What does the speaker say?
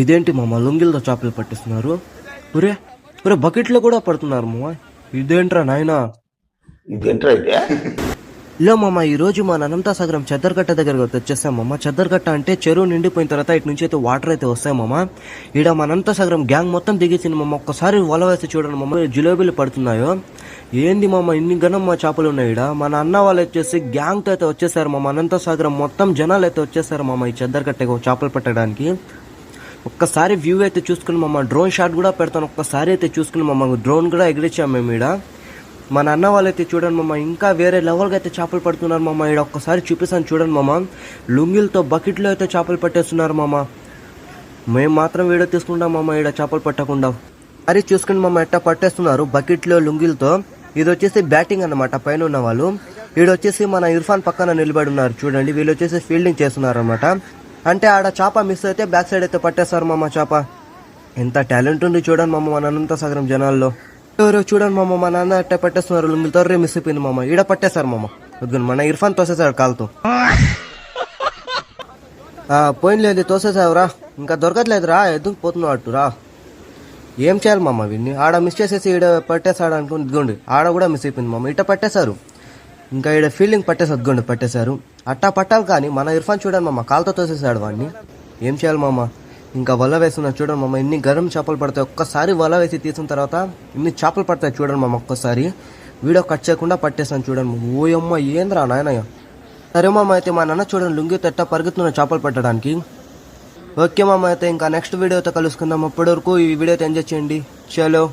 ఇదేంటి మామ లుంగిలతో చేపలు పట్టిస్తున్నారు? ఒరే ఒరే బకెట్లో కూడా పడుతున్నారు మామ ఇదేంట్రా నాయనా? ఇదేంట్రా ఇలా మామ ఈ రోజు మా అనంత సాగరం చెద్దరగట్ట దగ్గరకు వచ్చేసాం మామ. చెద్దరగట్ట అంటే చెరువు నిండిపోయిన తర్వాత ఇటు నుంచి అయితే వాటర్ అయితే వస్తాయి మామ. ఈడ మా అనంత సాగరం గ్యాంగ్ మొత్తం దిగేసింది మామ. ఒక్కసారి వల వేసి చూడండి మామ జిలేబీలు పడుతున్నాయో. ఏంది మామ ఇన్ని గనం మా చేపలు ఉన్నాయి ఈడ? మన అన్న వాళ్ళు వచ్చేసి గ్యాంగ్తో అయితే వచ్చేసారు మామ. అనంత సాగరం మొత్తం జనాలు అయితే వచ్చేసారు మామ ఈ చెద్దరగట్టకు చేపలు పట్టడానికి. ఒక్కసారి వ్యూ అయితే చూసుకుని మమ్మ డ్రోన్ షాట్ కూడా పెడతాను. ఒక్కసారి అయితే చూసుకుని మమ్మ డ్రోన్ కూడా ఎగిరించాం మేము ఈడ. మన అన్న వాళ్ళైతే చూడండి మమ్మ ఇంకా వేరే లెవెల్గా అయితే చేపలు పడుతున్నారు మమ్మ. ఈడ ఒక్కసారి చూపిస్తాను చూడండి మమ్మ. లుంగిలతో బకెట్లో అయితే చేపలు పట్టేస్తున్నారు మమ్మ. మేము మాత్రం వీడియో తీసుకుంటాం మమ్మ ఈడ చేపలు పట్టకుండా. మరి చూసుకుని మమ్మ ఎట్టా పట్టేస్తున్నారు బకెట్లో లుంగిలతో. ఇది వచ్చేసి బ్యాటింగ్ అన్నమాట పైన ఉన్న వాళ్ళు. వీడు వచ్చేసి మన ఇర్ఫాన్ పక్కన నిలబడి ఉన్నారు. చూడండి వీళ్ళు వచ్చేసి ఫీల్డింగ్ చేస్తున్నారు అనమాట అంటే ఆడ చేప మిస్ అయితే బ్యాక్ సైడ్ అయితే పట్టేస్తారు మామ చేప. ఎంత టాలెంట్ ఉంది చూడండి మామ మన అనంత సాగరం జనాల్లో. ఎవరో చూడండి మామ మా నాన్న అట్టే పట్టేస్తున్నారు లుంగిలతో రే మిస్ అయిపోయింది మామ. ఈడ పట్టేశారు మామ. వద్దు మన ఇర్ఫాన్ తోసేసాడు కాలుతో. పోయినలేదు తోసేసావురా ఇంకా దొరకట్లేదురా ఎందుకు పోతున్నావు అట్టు రా. ఏం చేయాలి మామ వీడిని? ఆడ మిస్ చేసేసి ఈడ పట్టేశాడు అనుకుని ఇదిగోండి ఆడ కూడా మిస్ అయిపోయింది మామ. ఇట పట్టేశారు. ఇంకా ఈడ ఫీల్డింగ్ పట్టేసారు పట్టేశారు. అట్టా పట్టాలి కానీ మన ఇర్ఫాన్ చూడండి మామ కాలుతో తోసేసాడు వాడిని. ఏం చేయాలి మామ? ఇంకా వల వేస్తున్నా చూడండి మామ ఇన్ని గరం చేపలు పడతాయి. ఒక్కసారి వల వేసి తీసిన తర్వాత ఇన్ని చేపలు పడతాయి చూడండి మామ ఒక్కసారి. వీడియో కట్ చేయకుండా పట్టేస్తాను చూడండి ఓయమ్మ ఏంద్రా నాయనయ్య? సరే మామ అయితే మా నాన్న చూడండి లుంగి తట్ట పరిగెత్తున్న చేపలు పట్టడానికి. ఓకే మామ అయితే ఇంకా నెక్స్ట్ వీడియోతో కలుసుకుందాం. అప్పటి వరకు ఈ వీడియోతో ఎంజాయ్ చేయండి. చలో.